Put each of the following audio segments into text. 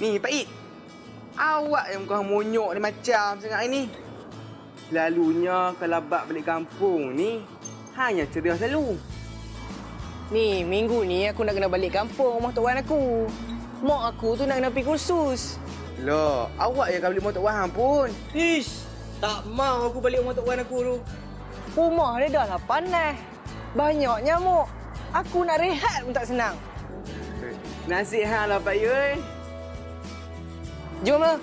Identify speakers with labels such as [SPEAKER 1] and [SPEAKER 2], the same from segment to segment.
[SPEAKER 1] Ni, Pak Ip. Awak yang muka monyok ni macam sangat hari ni. Selalunya kalau bak balik kampung ni, hanya ceria selalu.
[SPEAKER 2] Ni, minggu ni aku nak kena balik kampung rumah tok wan aku. Mak aku tu nak kena pergi kursus.
[SPEAKER 1] Loh, awak yang akan beli motor wahang pun.
[SPEAKER 2] Ish, tak mau aku balik rumah tok wan aku tu. Rumah dia dah lah panas. Banyak nyamuk. Aku nak rehat pun tak senang.
[SPEAKER 1] Nasib hang lah Pak Ip. Eh.
[SPEAKER 2] Jom lah.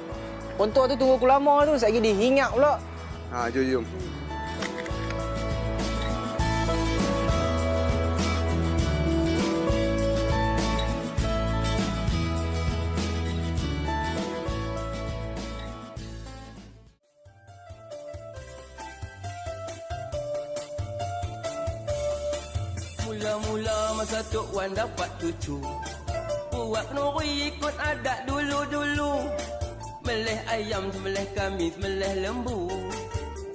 [SPEAKER 2] Pontor tu tunggu aku lama tu. Sekejap dia hingat pula.
[SPEAKER 1] Ha, jom, jom.
[SPEAKER 3] Mula-mula masa Tok Wan dapat cucu Buat kenuri ikut adat dulu-dulu Meleh ayam, semeleh kambing, semeleh lembu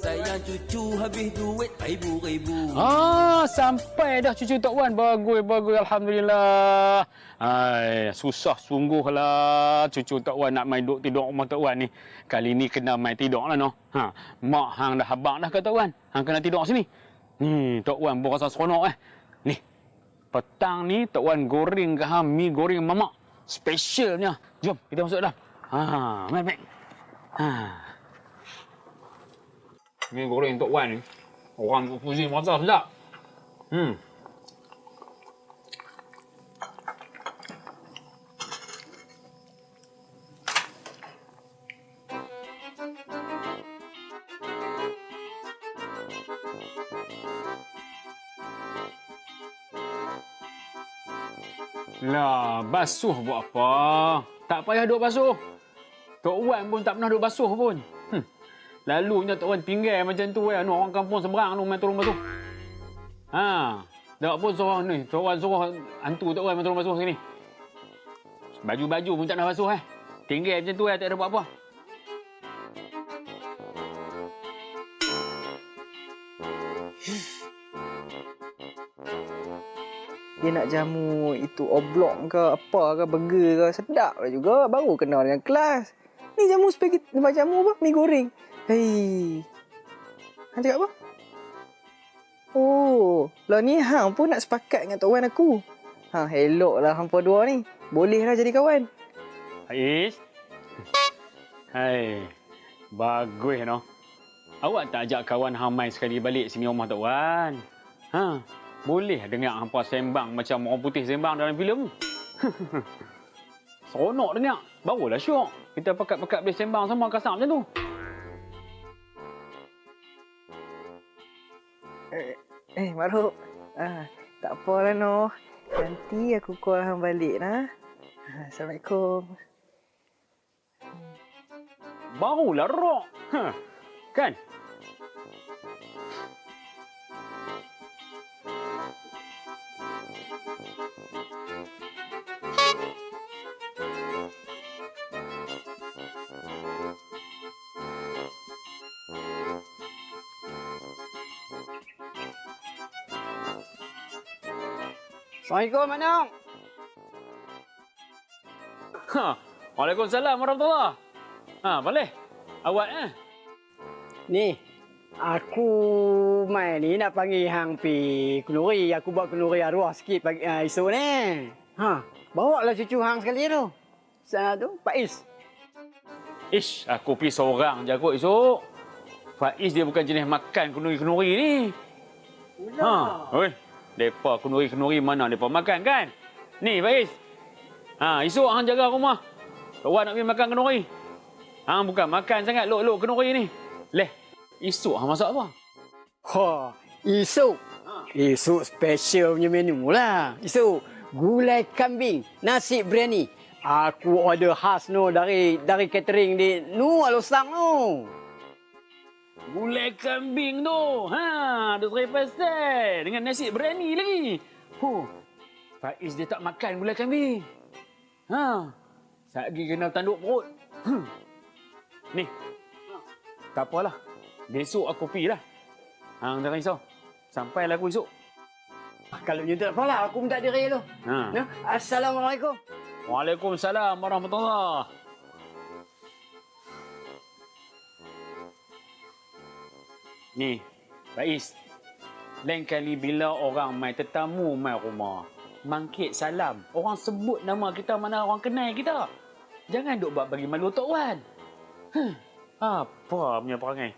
[SPEAKER 3] Sayang cucu habis duit ribu-ribu
[SPEAKER 4] Ah, sampai dah cucu Tok Wan. Bagus, bagus. Alhamdulillah. Hai, susah sungguh lah cucu Tok Wan nak main duduk tidur rumah Tok Wan ni. Kali ni kena main tidur lah noh. Ha, mak hang dah habaq dah ke Tok Wan. Hang kena tidur sini. Ni, Tok Wan berasa seronok eh. Ni, petang ni Tok Wan goreng ke hang mi goreng mamak. Specialnya. Jom, kita masuk dalam. Ha, main, main. Ha. Mi goreng Tok Wan ni. Orang pusing masa sedap. Hmm. Lah, basuh buat apa? Tak payah duk basuh. Tok Wan pun tak pernah duk basuh pun. Hmm. Lalunya Tok Wan tinggal macam tu eh. Anu orang kampung seberang tu main turun basuh. Ha. Tak pun suruh ni. Tok Wan suruh hantu Tok Wan main turun basuh sini. Baju-baju pun tak nak basuh eh. Tinggal macam tu eh. Tak ada buat apa.
[SPEAKER 2] Dia nak jamu itu oblong ke apa ke burger ke sedap lah juga baru kenal dengan kelas. Ni jamu spaghetti tempat jamu apa? Mi goreng. Hei. Hang cakap apa? Oh, lah ni hang pun nak sepakat dengan tok wan aku. Ha, elok lah hampa dua ni. Boleh lah jadi kawan.
[SPEAKER 4] Ais. Hai. Bagus no. Awak tak ajak kawan hamai sekali balik sini rumah Tok Wan. Ha. Boleh dengar hampa sembang macam orang putih sembang dalam filem. Seronok dengar. Barulah syok. Kita pekat-pekat boleh sembang sama kasar macam tu.
[SPEAKER 2] Eh, eh Maruk. Ah, tak apalah noh. Nanti aku call hang balik nah. Ah, Assalamualaikum.
[SPEAKER 4] Barulah rock. Ha. Kan?
[SPEAKER 2] Assalamualaikum, Mak Nong.
[SPEAKER 4] Ha. Waalaikumsalam warahmatullahi. Ha, boleh. Awak eh.
[SPEAKER 5] Ni, aku mai ni nak panggil hang pi kenuri. Aku buat kenuri arwah sikit pagi uh, esok ni. Ha, bawa lah cucu hang sekali tu. Sana tu, Pak Is.
[SPEAKER 4] Ish, aku pergi seorang je kot esok. Faiz dia bukan jenis makan kenuri-kenuri ni. Ha, oi. Depa kenuri-kenuri mana depa makan kan? Ni Faiz. Ha, esok hang jaga rumah. Kawan nak pergi makan kenuri. Hang bukan makan sangat lok-lok kenuri ni. Leh, esok hang masak apa?
[SPEAKER 5] Ha, esok. Esok special punya menu lah. Esok gulai kambing, nasi biryani. Aku order khas no dari dari catering di Nu Alosang no.
[SPEAKER 4] Gulai kambing tu. Ha, ada serai pasal. Dengan nasi berani lagi. Huh. Faiz dia tak makan gulai kambing. Ha. Sagi kena tanduk perut. Hmm. Ni. Tak apalah. Besok aku pergi lah. Hang jangan risau. Sampailah aku esok.
[SPEAKER 5] Kalau macam tu tak apalah, aku minta diri dulu.
[SPEAKER 4] Ha.
[SPEAKER 5] Assalamualaikum.
[SPEAKER 4] Waalaikumsalam warahmatullahi Ni, Bais. Lain kali bila orang mai tetamu mai rumah, mangkit salam. Orang sebut nama kita mana orang kenal kita. Jangan duk buat bagi malu Tok Wan. Huh, apa punya perangai?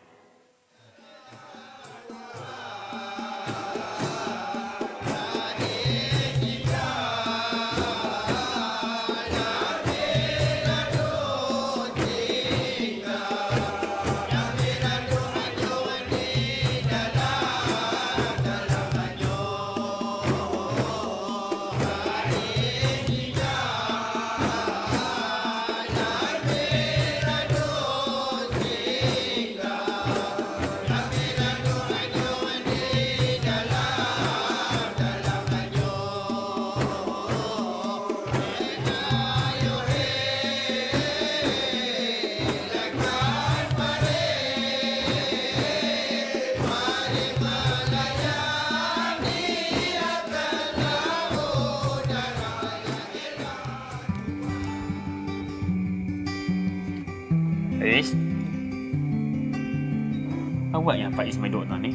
[SPEAKER 4] Awak yang Faiz main duduk ni?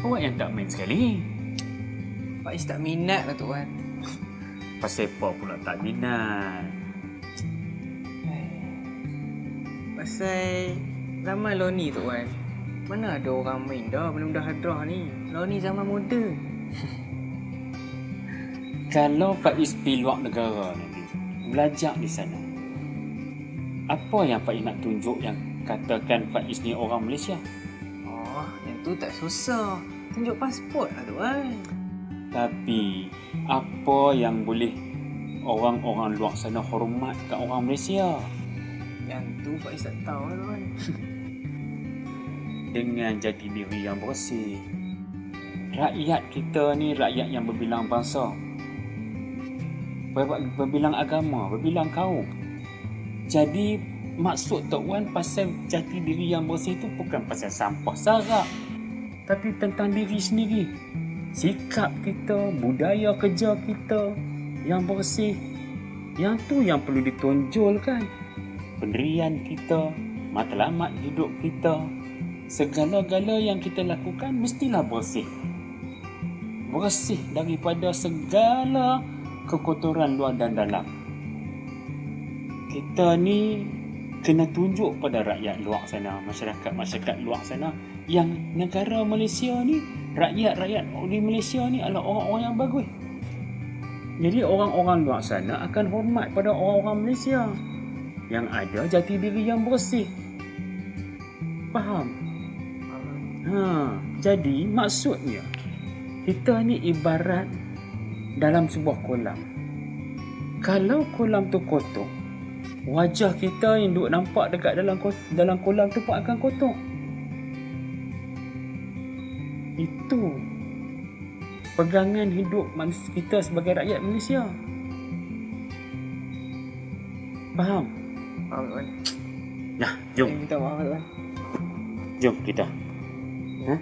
[SPEAKER 4] Awak yang tak main sekali.
[SPEAKER 2] Is tak minat lah Tok Wan.
[SPEAKER 4] Pasal apa pula tak minat?
[SPEAKER 2] Pasal zaman Loni Tok Wan. Mana ada orang main dah belum dah hadrah ni. Loni zaman muda.
[SPEAKER 4] Kalau Faiz pergi luar negara nanti, belajar di sana. Apa yang Faiz nak tunjuk yang katakan Faiz ni orang Malaysia?
[SPEAKER 2] Tu tak susah. Tunjuk pasport lah Tok Wan.
[SPEAKER 4] Tapi apa yang boleh orang-orang luar sana hormat kat orang Malaysia?
[SPEAKER 2] Yang tu Pak Is tak tahu lah Tok Wan.
[SPEAKER 4] dengan jati diri yang bersih. Rakyat kita ni rakyat yang berbilang bangsa. Ber- Berbilang agama, berbilang kaum. Jadi maksud Tok Wan pasal jati diri yang bersih tu bukan pasal sampah sarak. Tapi tentang diri sendiri. Sikap kita, budaya kerja kita yang bersih. Yang tu yang perlu ditonjolkan. Pendirian kita, matlamat hidup kita, segala-gala yang kita lakukan mestilah bersih. Bersih daripada segala kekotoran luar dan dalam. Kita ni kena tunjuk pada rakyat luar sana, masyarakat-masyarakat luar sana yang negara Malaysia ni, rakyat-rakyat di Malaysia ni adalah orang-orang yang bagus. Jadi orang-orang luar sana akan hormat pada orang-orang Malaysia yang ada jati diri yang bersih. Faham? Ha, jadi maksudnya kita ni ibarat dalam sebuah kolam. Kalau kolam tu kotor, wajah kita yang duk nampak dekat dalam dalam kolam tu pun akan kotor. Itu pegangan hidup manusia kita sebagai rakyat Malaysia. Faham?
[SPEAKER 2] Faham Tok Wan.
[SPEAKER 4] Nah, jom,
[SPEAKER 2] Saya minta maaf Tok Wan.
[SPEAKER 4] jom kita. Ha?